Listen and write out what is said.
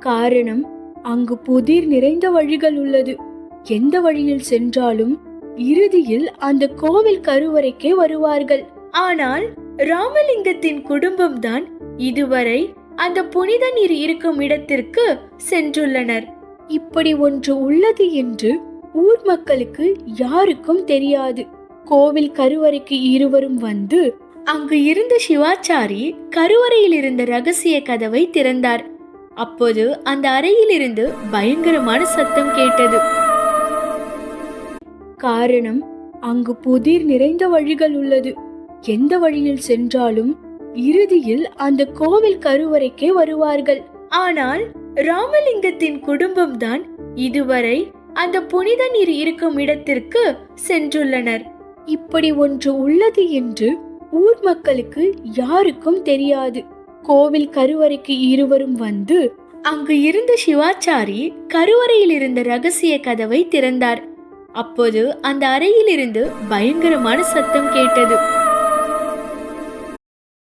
காரணம் அங்கு புதிர் நிறைந்த வழிகள் உள்ளது. எந்த வழியில் சென்றாலும் இறுதியில் அந்த கோவில் கருவறைக்கே வருவார்கள். ஆனால் ராமலிங்கத்தின் குடும்பம்தான் இதுவரை அந்த புனித நீர் இருக்கும் இடத்திற்கு சென்றுள்ளனர். இப்படி ஒன்று உள்ளது என்று ஊர் மக்களுக்கு யாருக்கும் தெரியாது. கோவில் கருவறைக்கு இருவரும் வந்து அங்கு இருந்த சிவாச்சாரி கருவறையில் இருந்த ரகசிய கதவை திறந்தார். அப்போது அந்த அறையிலிருந்து பயங்கரமான சத்தம் கேட்டது. காரணம் அங்கு புதிர் நிறைந்த வழிகள் உள்ளது. எந்த வழியில் சென்றாலும் இறுதியில் அந்த கோவில் கருவறைக்கே வருவார்கள். ஆனால் ராமலிங்கத்தின் குடும்பம்தான் இதுவரை அந்த புனித நீர் இருக்கும் இடத்திற்கு சென்றுள்ளனர். இப்படி ஒன்று உள்ளது என்று ஊர் மக்களுக்கு யாருக்கும் தெரியாது. கோவில் கருவறைக்கு இருவரும் வந்து அங்கு இருந்த சிவாச்சாரி கருவறையில் இருந்த ரகசிய கதவை திறந்தார். அப்போது அந்த அறையிலிருந்து பயங்கரமான சத்தம் கேட்டது.